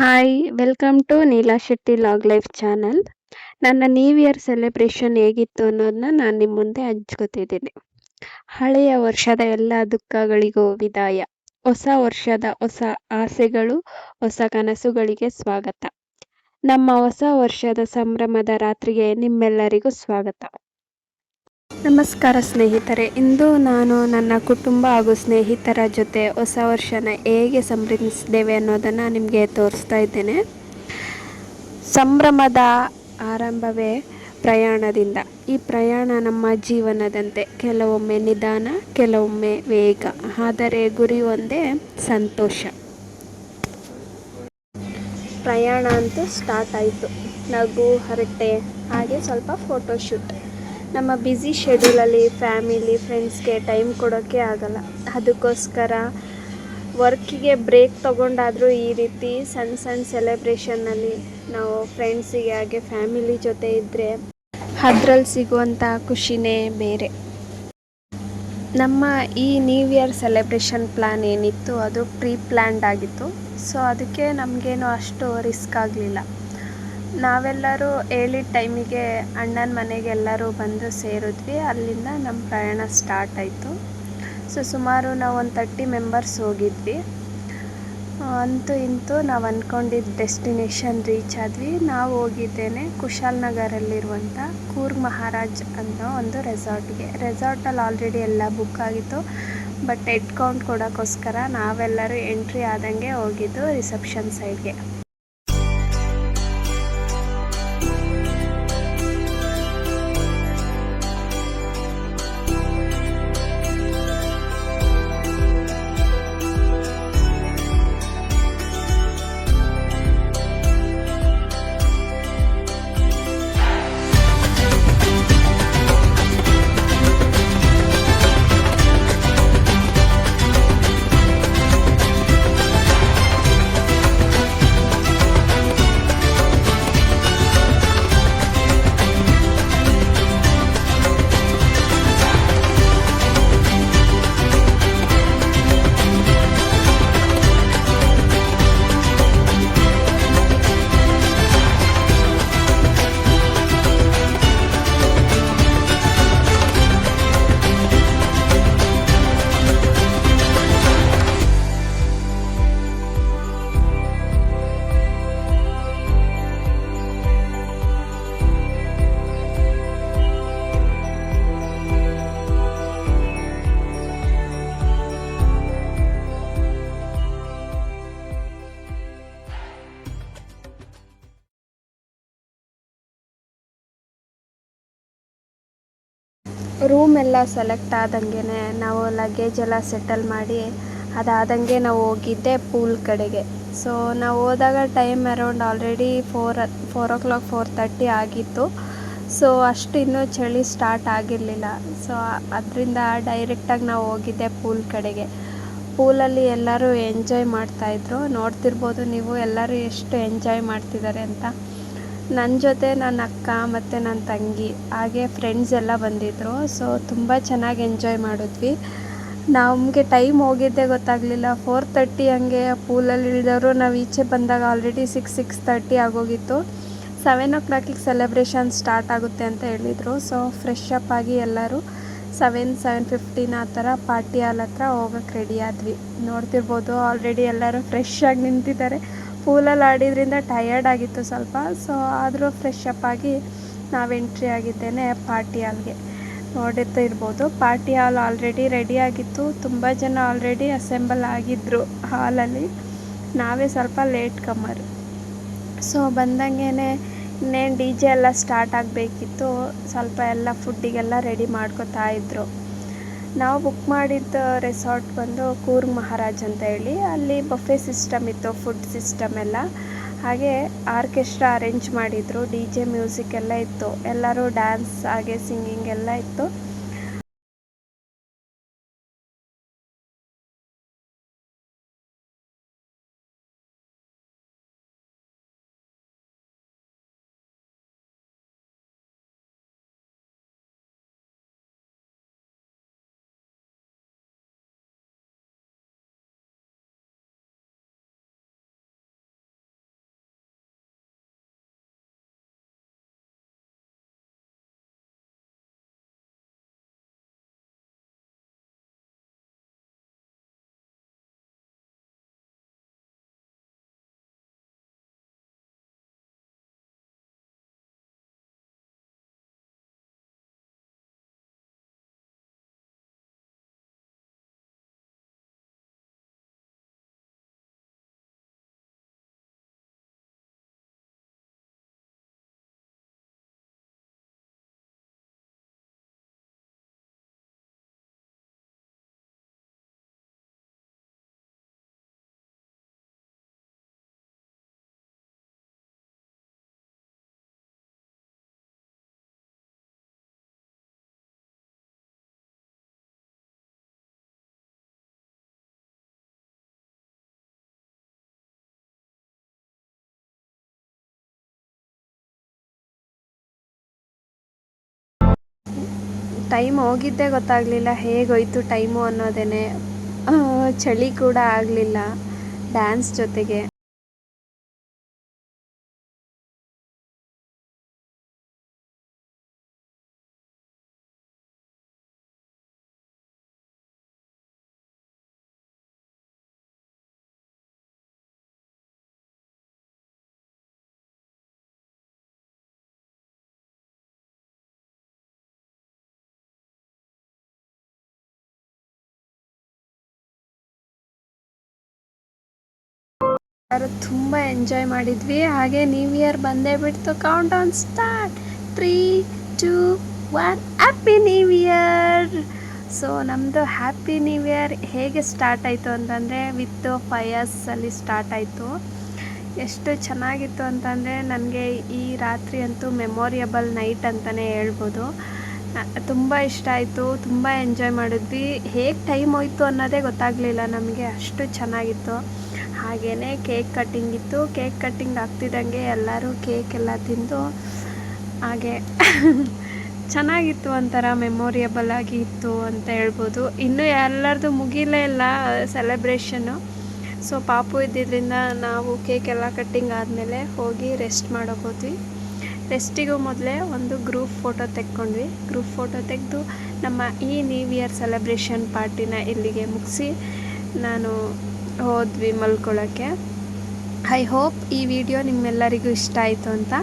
Hi welcome to Neela Shetty log life channel ನನ್ನ new year celebration ಹೇಗಿತ್ತು ಅನ್ನೋದನ್ನ ನಾನು ನಿಮ್ಮ ಮುಂದೆ ಹಂಚ್ಕೋತಿದ್ದೀನಿ. ಹಳೆಯ ವರ್ಷದ ಎಲ್ಲ ದುಃಖಗಳಿಗೂ ವಿದಾಯ. ಹೊಸ ವರ್ಷದ ಹೊಸ ಆಸೆಗಳು, ಹೊಸ ಕನಸುಗಳಿಗೆ ಸ್ವಾಗತ. ನಮ್ಮ ಹೊಸ ವರ್ಷದ ಸಂಭ್ರಮದ ರಾತ್ರಿಗೆ ನಿಮ್ಮೆಲ್ಲರಿಗೂ ಸ್ವಾಗತ. ನಮಸ್ಕಾರ ಸ್ನೇಹಿತರೆ, ಇಂದು ನಾನು ನನ್ನ ಕುಟುಂಬ ಹಾಗೂ ಸ್ನೇಹಿತರ ಜೊತೆ ಹೊಸ ವರ್ಷನ ಹೇಗೆ ಸಂಭ್ರಮಿಸಿದ್ದೇವೆ ಅನ್ನೋದನ್ನು ನಿಮಗೆ ತೋರಿಸ್ತಾ ಇದ್ದೇನೆ. ಸಂಭ್ರಮದ ಆರಂಭವೇ ಪ್ರಯಾಣದಿಂದ. ಈ ಪ್ರಯಾಣ ನಮ್ಮ ಜೀವನದಂತೆ ಕೆಲವೊಮ್ಮೆ ನಿಧಾನ, ಕೆಲವೊಮ್ಮೆ ವೇಗ. ಆದರೆ ಗುರಿ ಒಂದೇ ಸಂತೋಷ. ಪ್ರಯಾಣ ಅಂತೂ ಸ್ಟಾರ್ಟ್ ಆಯಿತು. ನಗು, ಹರಟೆ, ಹಾಗೆ ಸ್ವಲ್ಪ ಫೋಟೋಶೂಟ್ ನಮ್ಮ ಬ್ಯುಸಿ ಶೆಡ್ಯೂಲಲ್ಲಿ ಫ್ಯಾಮಿಲಿ ಫ್ರೆಂಡ್ಸ್ಗೆ ಟೈಮ್ ಕೊಡೋಕ್ಕೆ ಆಗಲ್ಲ. ಅದಕ್ಕೋಸ್ಕರ ವರ್ಕಿಗೆ ಬ್ರೇಕ್ ತೊಗೊಂಡಾದರೂ ಈ ರೀತಿ ಸಣ್ಣ ಸಣ್ಣ ಸೆಲೆಬ್ರೇಷನ್ನಲ್ಲಿ ನಾವು ಫ್ರೆಂಡ್ಸಿಗೆ ಹಾಗೆ ಫ್ಯಾಮಿಲಿ ಜೊತೆ ಇದ್ದರೆ ಅದ್ರಲ್ಲಿ ಸಿಗುವಂಥ ಖುಷಿನೇ ಬೇರೆ. ನಮ್ಮ ಈ ನ್ಯೂ ಇಯರ್ ಸೆಲೆಬ್ರೇಷನ್ ಪ್ಲ್ಯಾನ್ ಏನಿತ್ತು, ಅದು ಪ್ರೀ ಪ್ಲ್ಯಾನ್ಡ್ ಆಗಿತ್ತು. ಸೊ ಅದಕ್ಕೆ ನಮಗೇನು ಅಷ್ಟು ರಿಸ್ಕ್ ಆಗಲಿಲ್ಲ. ನಾವೆಲ್ಲರೂ ಹೇಳಿದ ಟೈಮಿಗೆ ಅಣ್ಣನ ಮನೆಗೆ ಎಲ್ಲರೂ ಬಂದು ಸೇರಿದ್ವಿ. ಅಲ್ಲಿಂದ ನಮ್ಮ ಪ್ರಯಾಣ ಸ್ಟಾರ್ಟ್ ಆಯಿತು. ಸೊ, ಸುಮಾರು ನಾವು ಒಂದು ತರ್ಟಿ ಮೆಂಬರ್ಸ್ ಹೋಗಿದ್ವಿ. ಅಂತೂ ಇಂತೂ ನಾವು ಅಂದ್ಕೊಂಡಿದ್ದ ಡೆಸ್ಟಿನೇಷನ್ ರೀಚ್ ಆದ್ವಿ. ನಾವು ಹೋಗಿದ್ದೇನೆ ಕುಶಾಲನಗರಲ್ಲಿರುವಂಥ ಕೂರ್ಗ್ ಮಹಾರಾಜ್ ಅನ್ನೋ ಒಂದು ರೆಸಾರ್ಟ್ಗೆ ರೆಸಾರ್ಟಲ್ಲಿ ಆಲ್ರೆಡಿ ಎಲ್ಲ ಬುಕ್ ಆಗಿತ್ತು. ಬಟ್ ಹೆಡ್ ಕೌಂಟ್ ಕೊಡೋಕ್ಕೋಸ್ಕರ ನಾವೆಲ್ಲರೂ ಎಂಟ್ರಿ ಆದಂಗೆ ಹೋಗಿದ್ದು ರಿಸೆಪ್ಷನ್ ಸೈಡ್ಗೆ ರೂಮ್ ಎಲ್ಲ ಸೆಲೆಕ್ಟ್ ಆದಂಗೆ ನಾವು ಲಗೇಜ್ ಎಲ್ಲ ಸೆಟಲ್ ಮಾಡಿ ಅದಾದಂಗೆ ನಾವು ಹೋಗಿದ್ದೆ ಪೂಲ್ ಕಡೆಗೆ. ಸೊ ನಾವು ಹೋದಾಗ time around already four four o'clock four thirty ಆಗಿತ್ತು. ಸೊ ಅಷ್ಟು ಇನ್ನೂ ಚಳಿ ಸ್ಟಾರ್ಟ್ ಆಗಿರಲಿಲ್ಲ. ಸೊ ಅದರಿಂದ ಡೈರೆಕ್ಟಾಗಿ ನಾವು ಹೋಗಿದ್ದೆ ಪೂಲ್ ಕಡೆಗೆ. ಪೂಲಲ್ಲಿ ಎಲ್ಲರೂ ಎಂಜಾಯ್ ಮಾಡ್ತಾಯಿದ್ರು ನೋಡ್ತಿರ್ಬೋದು ನೀವು ಎಲ್ಲರೂ ಎಷ್ಟು ಎಂಜಾಯ್ ಮಾಡ್ತಿದ್ದಾರೆ ಅಂತ. ನನ್ನ ಜೊತೆ ನನ್ನ ಅಕ್ಕ ಮತ್ತು ನನ್ನ ತಂಗಿ, ಹಾಗೆ ಫ್ರೆಂಡ್ಸ್ ಎಲ್ಲ ಬಂದಿದ್ದರು ಸೊ ತುಂಬ ಚೆನ್ನಾಗಿ ಎಂಜಾಯ್ ಮಾಡಿದ್ವಿ. ನಮಗೆ ಟೈಮ್ ಹೋಗಿದ್ದೇ ಗೊತ್ತಾಗಲಿಲ್ಲ. ಫೋರ್ ತರ್ಟಿ ಹಂಗೆ ಪೂಲಲ್ಲಿ ಇಳಿದವರು ನಾವು ಈಚೆ ಬಂದಾಗ ಆಲ್ರೆಡಿ ಸಿಕ್ಸ್ ಸಿಕ್ಸ್ ತರ್ಟಿ ಆಗೋಗಿತ್ತು. ಸೆವೆನ್ ಓ ಕ್ಲಾಕಿಗೆ ಸೆಲೆಬ್ರೇಷನ್ ಸ್ಟಾರ್ಟ್ ಆಗುತ್ತೆ ಅಂತ ಹೇಳಿದರು. ಸೊ ಫ್ರೆಶ್ ಅಪ್ ಆಗಿ ಎಲ್ಲರೂ ಸೆವೆನ್ ಸೆವೆನ್ ಫಿಫ್ಟೀನ್ ಆ ಥರ ಪಾರ್ಟಿ ಹಾಲ್ ಹತ್ರ ಹೋಗೋಕ್ಕೆ ರೆಡಿ ಆದ್ವಿ. ನೋಡ್ತಿರ್ಬೋದು ಆಲ್ರೆಡಿ ಎಲ್ಲರೂ ಫ್ರೆಶ್ ಆಗಿ ನಿಂತಿದ್ದಾರೆ. ಪೂಲಲ್ಲಿ ಆಡಿದ್ರಿಂದ ಟಯರ್ಡ್ ಆಗಿತ್ತು ಸ್ವಲ್ಪ. ಸೊ ಆದರೂ ಫ್ರೆಶ್ ಅಪ್ ಆಗಿ ನಾವು ಎಂಟ್ರಿ ಆಗಿದ್ದೇನೆ ಪಾರ್ಟಿ ಹಾಲ್ಗೆ ನೋಡಿರ್ತಾ ಇರ್ಬೋದು. ಪಾರ್ಟಿ ಹಾಲ್ ಆಲ್ರೆಡಿ ರೆಡಿ ಆಗಿತ್ತು. ತುಂಬ ಜನ ಆಲ್ರೆಡಿ ಅಸೆಂಬಲ್ ಆಗಿದ್ದರು ಹಾಲಲ್ಲಿ ನಾವೇ ಸ್ವಲ್ಪ ಲೇಟ್ ಕಮ್ಮರ್ ಸೊ ಬಂದಂಗೆ ಇನ್ನೇನು ಡಿ ಜೆ ಎಲ್ಲ ಸ್ಟಾರ್ಟ್ ಆಗಬೇಕಿತ್ತು. ಸ್ವಲ್ಪ ಎಲ್ಲ ಫುಡ್ಡಿಗೆಲ್ಲ ರೆಡಿ ಮಾಡ್ಕೋತಾ ಇದ್ದರು ನಾವು ಬುಕ್ ಮಾಡಿದ್ದ ರೆಸಾರ್ಟ್ ಬಂದು ಕೂರ್ಗ್ ಮಹಾರಾಜ್ ಅಂತ ಹೇಳಿ. ಅಲ್ಲಿ ಬಫೆ ಸಿಸ್ಟಮ್ ಇತ್ತು ಫುಡ್ ಸಿಸ್ಟಮ್ ಎಲ್ಲ. ಹಾಗೆ ಆರ್ಕೆಸ್ಟ್ರಾ ಅರೇಂಜ್ ಮಾಡಿದರು ಡಿ ಜೆ ಮ್ಯೂಸಿಕ್ ಎಲ್ಲ ಇತ್ತು. ಎಲ್ಲರೂ ಡ್ಯಾನ್ಸ್ ಹಾಗೆ ಸಿಂಗಿಂಗ್ ಎಲ್ಲ ಇತ್ತು. ಟೈಮ್ ಹೋಗಿದ್ದೇ ಗೊತ್ತಾಗಲಿಲ್ಲ ಹೇಗೋಯ್ತು ಟೈಮು ಅನ್ನೋದೇ ಚಳಿ ಕೂಡ ಆಗಲಿಲ್ಲ ಡ್ಯಾನ್ಸ್ ಜೊತೆಗೆ. ಎಲ್ಲರೂ ತುಂಬ ಎಂಜಾಯ್ ಮಾಡಿದ್ವಿ. ಹಾಗೆ ನ್ಯೂ ಇಯರ್ ಬಂದೇ ಬಿಡ್ತು. Countdown start three two one happy new year so ನಮ್ಮದು ಹ್ಯಾಪಿ ನ್ಯೂ ಇಯರ್ ಹೇಗೆ ಸ್ಟಾರ್ಟ್ ಆಯಿತು ಅಂತಂದರೆ ವಿತ್ ಫೈಯರ್ಸಲ್ಲಿ ಸ್ಟಾರ್ಟ್ ಆಯಿತು. ಎಷ್ಟು ಚೆನ್ನಾಗಿತ್ತು ಅಂತಂದರೆ, ನನಗೆ ಈ ರಾತ್ರಿ ಅಂತೂ ಮೆಮೊರಿಯಬಲ್ ನೈಟ್ ಅಂತಲೇ ಹೇಳ್ಬೋದು. ತುಂಬ ಇಷ್ಟ ಆಯಿತು. ತುಂಬ ಎಂಜಾಯ್ ಮಾಡಿದ್ವಿ. ಹೇಗೆ ಟೈಮ್ ಹೋಯಿತು ಅನ್ನೋದೇ ಗೊತ್ತಾಗಲಿಲ್ಲ ನಮಗೆ. ಅಷ್ಟು ಚೆನ್ನಾಗಿತ್ತು. ಹಾಗೆಯೇ ಕೇಕ್ ಕಟ್ಟಿಂಗ್ ಇತ್ತು. ಕೇಕ್ ಕಟ್ಟಿಂಗ್ ಆಗ್ತಿದ್ದಂಗೆ ಎಲ್ಲರೂ ಕೇಕ್ ಎಲ್ಲ ತಿಂದು ಹಾಗೆ ಚೆನ್ನಾಗಿತ್ತು ಒಂಥರ ಮೆಮೊರಿಯಬಲ್ ಆಗಿ ಇತ್ತು ಅಂತ ಹೇಳ್ಬೋದು. ಇನ್ನೂ ಎಲ್ಲರದು ಮುಗಿಲೇ ಇಲ್ಲ ಸೆಲೆಬ್ರೇಷನ್ನು ಸೊ ಪಾಪು ಇದ್ದಿದ್ದರಿಂದ ನಾವು ಕೇಕ್ ಎಲ್ಲ ಕಟ್ಟಿಂಗ್ ಆದಮೇಲೆ ಹೋಗಿ ರೆಸ್ಟ್ ಮಾಡೋಕೆ ಹೋದ್ವಿ. ರೆಸ್ಟಿಗೂ ಮೊದಲೇ ಒಂದು ಗ್ರೂಪ್ ಫೋಟೋ ತೆಕ್ಕೊಂಡ್ವಿ. ಗ್ರೂಪ್ ಫೋಟೋ ತೆಗೆದು ನಮ್ಮ ಈ ನ್ಯೂ ಇಯರ್ ಸೆಲೆಬ್ರೇಷನ್ ಪಾರ್ಟಿನ ಇಲ್ಲಿಗೆ ಮುಗಿಸಿ ನಾನು ಹೋದ್ವಿ ಮಲ್ಕೊಳ್ಳೋಕ್ಕೆ. ಐ ಹೋಪ್ ಈ ವಿಡಿಯೋ ನಿಮ್ಮೆಲ್ಲರಿಗೂ ಇಷ್ಟ ಆಯಿತು ಅಂತ.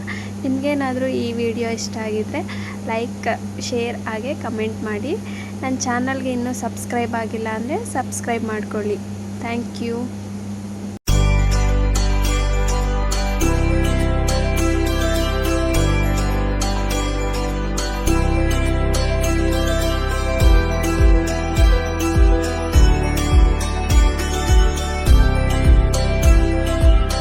ನಿಮಗೇನಾದರೂ ಈ ವಿಡಿಯೋ ಇಷ್ಟ ಆಗಿದ್ದರೆ ಲೈಕ್ ಶೇರ್ ಹಾಗೆ ಕಮೆಂಟ್ ಮಾಡಿ. ನನ್ನ ಚಾನಲ್ಗೆ ಇನ್ನೂ ಸಬ್ಸ್ಕ್ರೈಬ್ ಆಗಿಲ್ಲ ಅಂದರೆ ಸಬ್ಸ್ಕ್ರೈಬ್ ಮಾಡ್ಕೊಳ್ಳಿ. Thank you